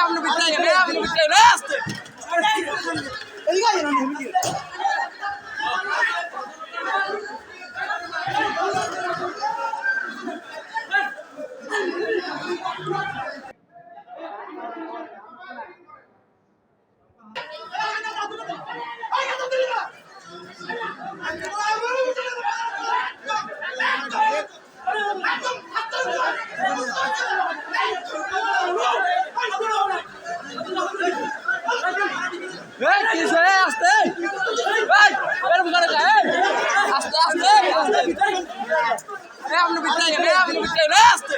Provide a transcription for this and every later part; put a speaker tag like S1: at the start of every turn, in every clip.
S1: আপনি এই আপনি গেলে আস্তে এই কিসে আস্তে এই এরকম করে কা এই আস্তে আস্তে এই আপনি বিটে গেলে আস্তে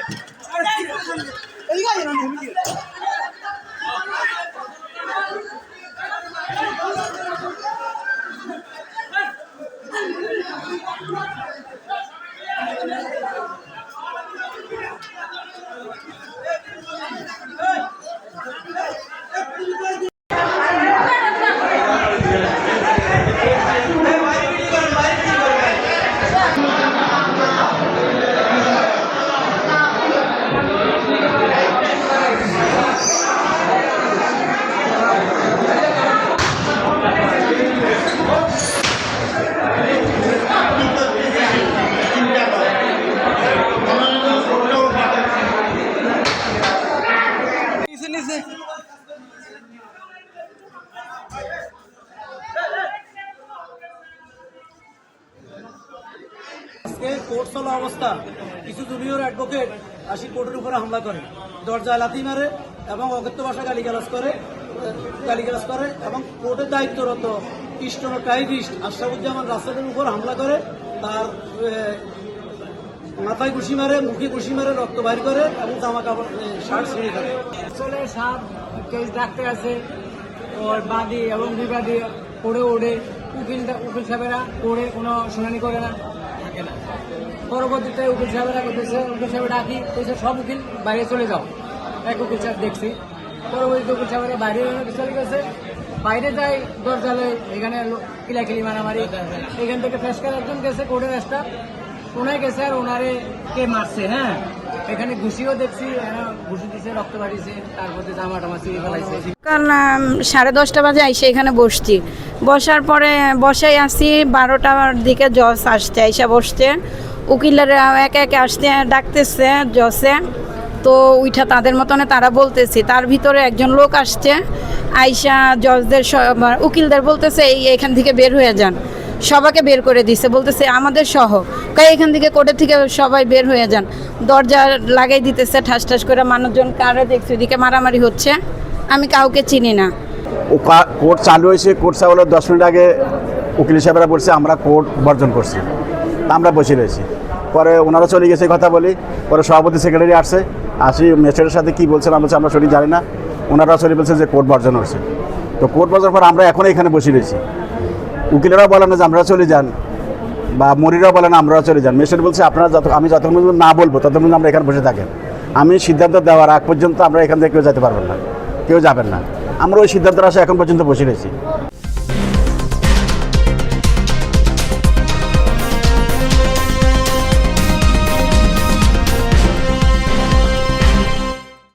S2: আজকে কোর্ট চলা অবস্থা। কিছু জুনিয়র অ্যাডভোকেট আসি কোর্টের উপরে হামলা করে, দরজায় লাথি মারে এবং অগত্য ভাষা গালিগালাজ করে গালিগালাজ করে এবং কোর্টের দায়িত্বরত কৃষ্ণ টাইপিস্ট আশরাফুজ্জামান রাসেলের উপর হামলা করে, তার মাথায় ঘুষি মারে, মুখে ঘুষি মারে, রক্ত বাইর করে এবং জামা কাপড় শার্ট ছিঁড়ে
S3: আসলে সাত কেস ডাকতে আছে ওর বাদী এবং বিবাদী পড়ে ওড়ে উকিল উকিল সাহেবেরা পড়ে কোনো শুনানি করে না। পরবর্তীতে উকিল সাহেবেরা করতেছে উকিল সাহেব ডাকি কইছে সব উকিল বাইরে চলে যাও। এক উকিল সাহেব দেখছি। পরবর্তীতে উকিল সাহেবেরা বাইরে চলে গেছে। বাইরে যাই দরজালে এখানে কিলাকিলি মারামারি। এখান থেকে ফেসকার একজন গেছে কোর্টের স্টাফ ওনায় গেছে আর ওনারে কে মারছে হ্যাঁ? এখানে ঘুষিও দেখছি ঘুষি দিছে, রক্ত বাড়িছে তারপরে জামা টামা ছিঁড়ে ফেলাইছে।
S4: সাড়ে দশটা বাজে আইসে এখানে বসছি। বসার পরে বসাই আসি, বারোটার দিকে জজ আসছে আইসা বসতে উকিলের একে একে আসতে ডাকতেছে জসে তো উইঠা তাদের মতনে তারা বলতেছি, তার ভিতরে একজন লোক আসছে, আইসা জজদের উকিলদের বলতেছে, এই এখান থেকে বের হয়ে যান। সবাকে বের করে দিছে, বলতেছে, আমাদের সহ। কাই এখান থেকে কোর্টের থেকে সবাই বের হয়ে যান। দরজা লাগাই দিতেছে, ঠাস ঠাস করে, মানুষজন কারে দেখছে? ওদিকে মারামারি হচ্ছে? আমি কাউকে চিনি না।
S5: কোর্ট চালু হয়েছে, কোর্ট চালু দশ মিনিট আগে উকিল সাহেবরা বলছে, আমরা কোর্ট বর্জন করছি। তা আমরা বসে রয়েছি। পরে ওনারা চলে গেছে কথা বলি। পরে সভাপতি সেক্রেটারি আসছে। আসি, ম্যাজিস্ট্রেটের সাথে কী বলছে না বলছে, আমরা সঠিক জানি না। ওনারা চলে বলছে যে, কোর্ট বর্জন হচ্ছে। তো কোর্ট বর্জন পর আমরা এখন এখানে বসে রয়েছি। উকিলেরাও বলেন না যে আপনারা চলে যান। বা মরিরাও বলেন, আমরাও চলে যান। ম্যাজিস্ট্রেট বলছে, আপনারা যত, আমি যতক্ষণ পর্যন্ত না বলব, ততক্ষণ পর্যন্ত আমরা এখানে বসে থাকেন। আমি সিদ্ধান্ত দেওয়ার আগ পর্যন্ত আমরা এখান থেকে কেউ যেতে পারবেন না। কেউ যাবেন না। আমরা ওই সিদ্ধান্তের আশা এখন পর্যন্ত বসে রয়েছি।